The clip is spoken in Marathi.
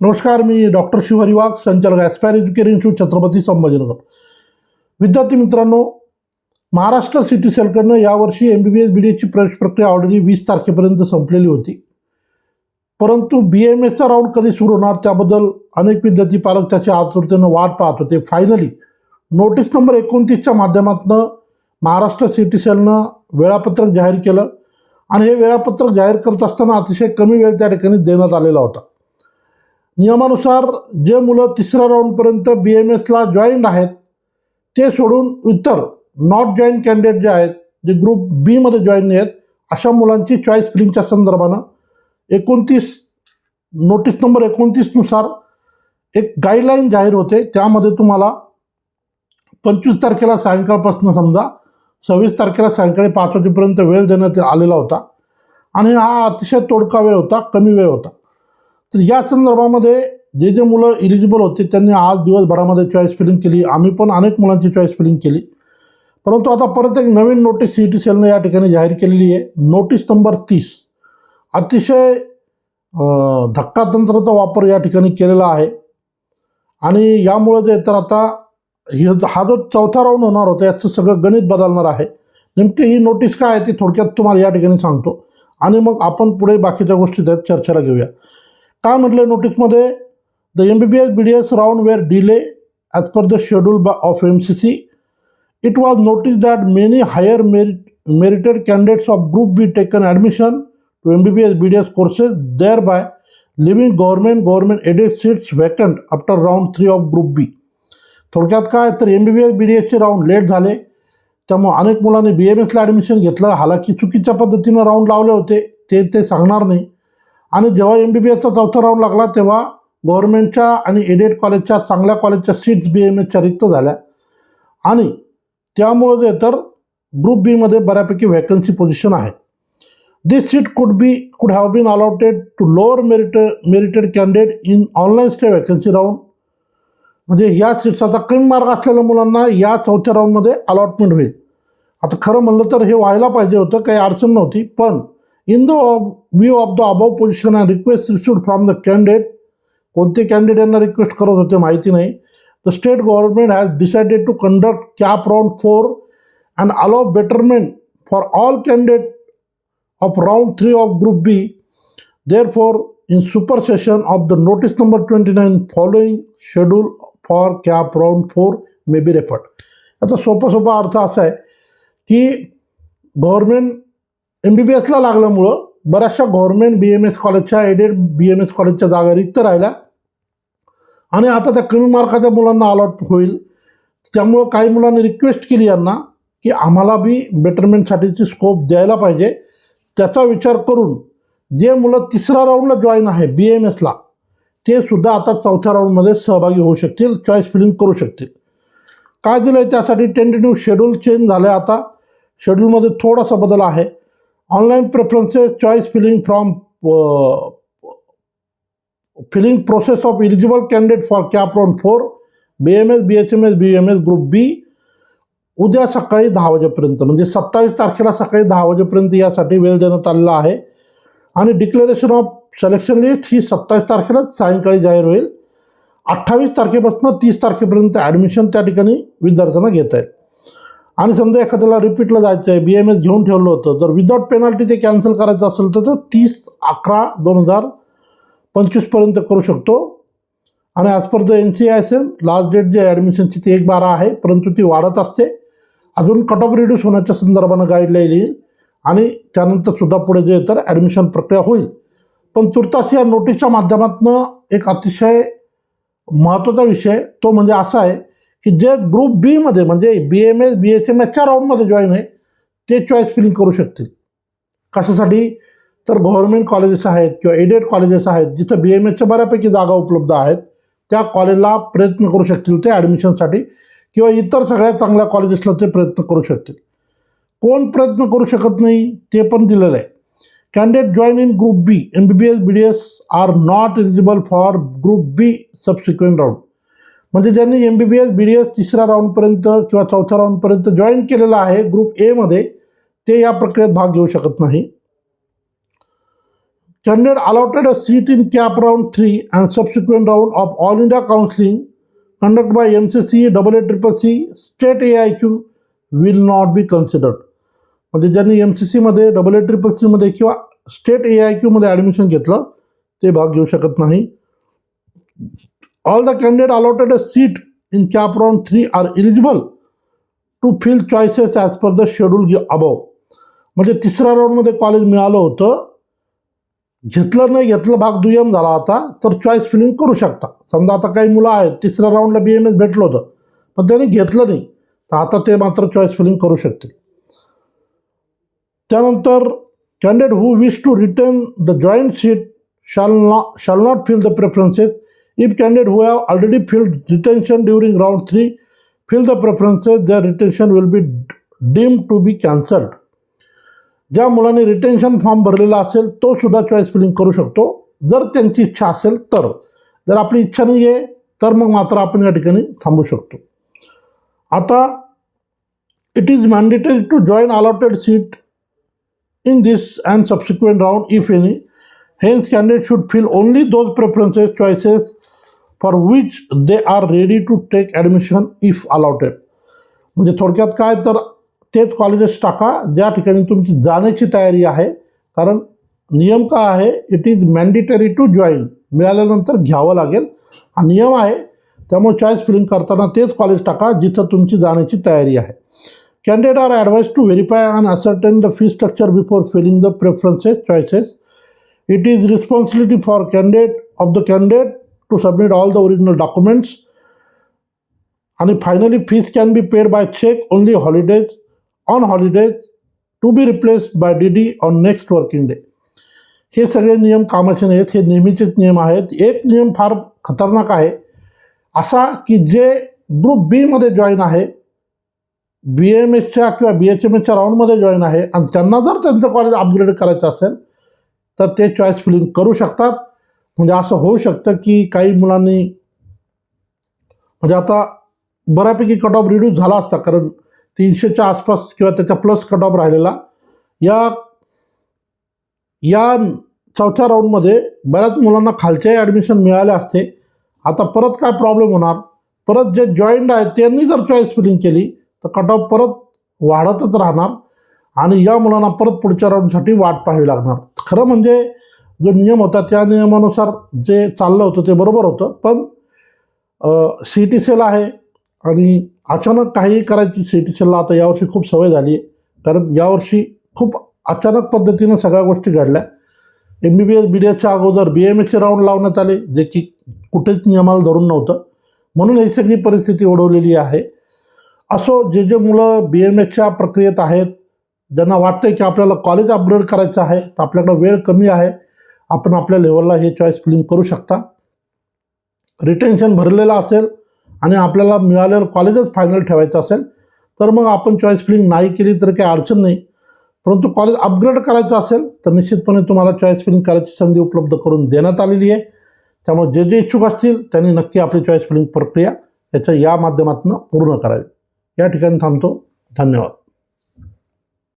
नमस्कार मी डॉक्टर शिवहरी वाघ संचालक Aspire Education Institute Chhatrapati Sambhajinagar. विद्यार्थी मित्रांनो महाराष्ट्र सिटी सेलकडनं यावर्षी M B B S B D प्रवेश प्रक्रिया ऑलरेडी वीस तारखेपर्यंत संपलेली होती. परंतु बी एम एसचा राऊंड कधी सुरू होणार त्याबद्दल अनेक विद्यार्थी पालक त्याच्या आतुरतेनं वाट पाहत होते. फायनली नोटीस नंबर एकोणतीसच्या माध्यमातून महाराष्ट्र सिटी सेलनं वेळापत्रक जाहीर केलं. आणि हे वेळापत्रक जाहीर करत असताना अतिशय कमी वेळ त्या ठिकाणी देण्यात आलेला होता. नियमानुसार जे मुलं तिसऱ्या राऊंडपर्यंत बी एम एसला जॉईंड आहेत ते सोडून इतर नॉट जॉईंट कॅन्डिडेट जे आहेत जे ग्रुप बीमध्ये जॉईन नाही आहेत अशा मुलांची चॉईस फिलिंगच्या संदर्भानं एकोणतीस नोटीस नंबर एकोणतीसनुसार एक गाईडलाईन जाहीर होते. त्यामध्ये तुम्हाला पंचवीस तारखेला सायंकाळपासून समजा सव्वीस तारखेला सायंकाळी पाच वाजेपर्यंत वेळ देण्यात आलेला होता. आणि हा अतिशय तोडका वेळ होता कमी वेळ होता. तर या संदर्भामध्ये जे जे मुलं इलिजिबल होते त्यांनी आज दिवसभरामध्ये चॉईस फिलिंग केली. आम्ही पण अनेक मुलांची चॉईस फिलिंग केली. परंतु आता परत एक नवीन नोटीस सी टी सेलनं या ठिकाणी जाहीर केलेली आहे. नोटीस नंबर तीस. अतिशय धक्का तंत्राचा वापर या ठिकाणी केलेला आहे. आणि यामुळं जे तर आता ही हा जो चौथा राऊंड होणार होता याचं सगळं गणित बदलणार आहे. नेमकी ही नोटीस काय आहे ती थोडक्यात तुम्हाला या ठिकाणी सांगतो. आणि मग आपण पुढे बाकीच्या गोष्टी त्यात चर्चेला घेऊया. काय म्हटलं नोटीसमध्ये the M B B S B D S round were delay as per the schedule बा of M C C it was notice that many higher merit merited candidates of group B taken admission to M B B S B D S courses thereby leaving government government aided seats vacant after round three of group B थोडक्यात काय? तर M B B S B D एसचे राऊंड लेट झाले. त्यामुळे अनेक मुलांनी बी एम एसला ॲडमिशन घेतलं. हालाकी चुकीच्या पद्धतीनं राऊंड लावले होते. ते ते सांगणार नाही. आणि जेव्हा एम बी बी एसचा चौथा राऊंड लागला तेव्हा गव्हर्नमेंटच्या आणि एडेड कॉलेजच्या चांगल्या कॉलेजच्या सीट्स बी एम एसच्या रिक्त झाल्या. आणि त्यामुळं जे तर ग्रुप बीमध्ये बऱ्यापैकी व्हॅकन्सी पोझिशन आहे. दिस seat could be could have been allotted to lower merit merited candidate in online stay vacancy round म्हणजे ह्या सीट्स आता कमी मार्क असलेल्या मुलांना या चौथ्या राऊंडमध्ये अलॉटमेंट होईल. आता खरं म्हणलं तर हे व्हायला पाहिजे होतं काही अडचण नव्हती पण in the view of the above position and request received from the candidate, कोणते कॅन्डिडेट यांना रिक्वेस्ट करत होते माहिती नाही. The state government has decided to conduct CAP round four and allow betterment for all candidate of round 3 of group B. Therefore in supersession of the notice number 29 following schedule for cap round 4 may be referred. आता सोपा सोपा अर्थ असा आहे की गव्हर्मेंट एम बी बी एसला लागल्यामुळं बऱ्याचशा गव्हर्मेंट बी एम एस कॉलेजच्या एडेड बी एम एस कॉलेजच्या जागा रिक्त राहिल्या. आणि आता त्या कमी मार्काच्या मुलांना अलॉट होईल. त्यामुळं काही मुलांनी रिक्वेस्ट केली यांना की आम्हाला बी बेटरमेंटसाठीची स्कोप द्यायला पाहिजे. त्याचा विचार करून जे मुलं तिसऱ्या राऊंडला जॉईन आहे बी एम एसला ते सुद्धा आता चौथ्या राऊंडमध्ये सहभागी होऊ शकतील चॉईस फिलिंग करू शकतील. काय दिलं आहे त्यासाठी टेंटेटिव्ह शेड्यूल चेंज झालं आहे आता शेड्यूलमध्ये थोडासा बदल आहे. Online preferences choice filling from filling process of eligible candidate for CAP round four B M S B H M S B M S group B उद्या सकाळी दहा वाजेपर्यंत म्हणजे सत्तावीस तारखेला सकाळी दहा वाजेपर्यंत यासाठी वेळ देण्यात आलेला आहे. आणि डिक्लेरेशन ऑफ सिलेक्शन लिस्ट ही सत्तावीस तारखेलाच सायंकाळी जाहीर होईल. अठ्ठावीस तारखेपासून तीस तारखेपर्यंत ॲडमिशन त्या ठिकाणी विद्यार्थ्यांना घेत आहेत आणि समजा एखाद्याला रिपीटला जायचं आहे बी एम एस घेऊन ठेवलं होतं जर विदाउट पेनल्टी ते कॅन्सल करायचं असेल तर तो तीस अकरा दोन हजार पंचवीसपर्यंत करू शकतो. आणि as per the N C I S M last date जे ॲडमिशनची ती एक बारा आहे परंतु ती वाढत असते. अजून कट ऑफ रिड्यूस होण्याच्या संदर्भानं गाईडलाईन येईल. आणि त्यानंतर सुद्धा पुढे जे तर ॲडमिशन प्रक्रिया होईल. पण तुर्तास या नोटीसच्या माध्यमातून एक अतिशय महत्त्वाचा विषय तो म्हणजे असा आहे की जे ग्रुप बीमध्ये म्हणजे B M S B H M एसच्या राऊंडमध्ये जॉईन आहे ते चॉईस फिलिंग करू शकतील. कशासाठी? तर गव्हर्नमेंट कॉलेजेस आहेत किंवा एडेड कॉलेजेस आहेत जिथं बी एम एसच्या बऱ्यापैकी जागा उपलब्ध आहेत त्या कॉलेजला प्रयत्न करू शकतील ते ॲडमिशनसाठी किंवा इतर सगळ्या चांगल्या कॉलेजेसला ते प्रयत्न करू शकतील. कोण प्रयत्न करू शकत नाही ते पण दिलेलं आहे. Candidate join in group B M B B S B D S are not eligible for group B subsequent round म्हणजे ज्यांनी M B B S B D S तिसऱ्या राऊंडपर्यंत किंवा चौथ्या राऊंडपर्यंत जॉईन केलेलं आहे ग्रुप एमध्ये ते या प्रक्रियेत भाग घेऊ शकत नाही. चंडड allotted seat in CAP round three and subsequent round of All India counselling conduct by M C C double eight triple C state A I Q will not be considered म्हणजे ज्यांनी एम सी सीमध्ये डबल ए ट्रिपल सीमध्ये किंवा स्टेट ए आय क्यूमध्ये ॲडमिशन घेतलं ते भाग घेऊ शकत नाही. All the candidate allotted a seat in CAP round three are eligible to fill choices as per the schedule above. म्हणजे तिसऱ्या राऊंडमध्ये कॉलेज मिळालं होतं. घेतलं नाही घेतलं भाग दुय्यम झाला आता तर चॉईस फिलिंग करू शकता. समजा आता काही मुलं आहेत तिसऱ्या राऊंडला बी एम एस भेटलं होतं पण त्यांनी घेतलं नाही. तर आता ते मात्र चॉईस फिलिंग करू शकतील. त्यानंतर candidate who wish to return the joint seat shall no shall not fill the preferences If candidate who have already filled detention during round three fill the preferences their retention will be deem to be cancelled. ज्या मुलांनी रिटेन्शन फॉर्म भरलेला असेल तो सुद्धा चॉईस फिलिंग करू शकतो. जर त्यांची इच्छा असेल तर. जर आपली इच्छा नाही आहे तर मग मात्र आपण या ठिकाणी थांबू शकतो. आता it is mandatory to join allotted seat in this and subsequent round if any Hence, candidates should fill only those preferences choices for which they are ready to take admission if allotted. म्हणजे थोडक्यात काय तर तेच कॉलेजेस टाका ज्या ठिकाणी तुमची जाण्याची तयारी आहे कारण नियम काय आहे it is mandatory to join मिळाल्यानंतर घ्यावं लागेल हा नियम आहे त्यामुळे चॉईस फिलिंग करताना तेच कॉलेज टाका जिथं तुमची जाण्याची तयारी आहे candidate are advise to verify and ascertain the fee structure before filling the preferences choices It is responsibility for candidate of the candidate to submit all the original documents. And finally, fees can be paid by check only holidays on holidays to be replaced by DD on next working day. हे सगळे नियम कामाचे नाहीत हे नेहमीचेच नियम आहेत एक नियम फार खतरनाक आहे असा की जे ग्रुप बीमध्ये जॉईन आहे बी एम एसच्या किंवा बी एच एम एसच्या राऊंडमध्ये जॉईन आहे आणि त्यांना जर त्यांचं कॉलेज अपग्रेड करायचं असेल तर ते चॉईस फिलिंग करू शकतात. म्हणजे असं होऊ शकतं की काही मुलांनी म्हणजे आता बऱ्यापैकी कट ऑफ रिड्यूस झाला असता कारण तीनशेच्या आसपास किंवा त्याच्या प्लस कट ऑफ राहिलेला. या या चौथ्या राऊंडमध्ये बऱ्याच मुलांना खालच्याही ॲडमिशन मिळाले असते. आता परत काय प्रॉब्लेम होणार? परत जे जॉईंट आहेत त्यांनी जर चॉईस फिलिंग केली तर कट ऑफ परत वाढतच राहणार. आणि या मुलांना परत पुढच्या राऊंडसाठी वाट पाहावी लागणार. खरं म्हणजे जो नियम होता त्या नियमानुसार जे चाललं होतं ते बरोबर होतं. पण सी टी सेल आहे आणि अचानक काही करायची सी टी सेलला आता यावर्षी खूप सवय झाली आहे. कारण यावर्षी खूप अचानक पद्धतीनं सगळ्या गोष्टी घडल्या. M B B S B D एसच्या अगोदर बी एम एसचे राऊंड लावण्यात आले जे की कुठेच नियमाला धरून नव्हतं. म्हणून ही सगळी परिस्थिती ओढवलेली आहे. असो जे जे मुलं बी एम एसच्या प्रक्रियेत आहेत ज्यांना वाटतं की आपल्याला कॉलेज अपग्रेड करायचं आहे तर आपल्याकडं वेळ कमी आहे. आपण आपल्या लेवलला हे चॉईस फिलिंग करू शकता. रिटेन्शन भरलेलं असेल आणि आपल्याला मिळालेलं कॉलेजच फायनल ठेवायचं असेल तर मग आपण चॉईस फिलिंग नाही केली तर काही अडचण नाही. परंतु कॉलेज अपग्रेड करायचं असेल तर निश्चितपणे तुम्हाला चॉईस फिलिंग करायची संधी उपलब्ध करून देण्यात आलेली आहे. त्यामुळे जे जे इच्छुक असतील त्यांनी नक्की आपली चॉईस फिलिंग प्रक्रिया याच्या या माध्यमातून पूर्ण करावी. या ठिकाणी थांबतो. धन्यवाद.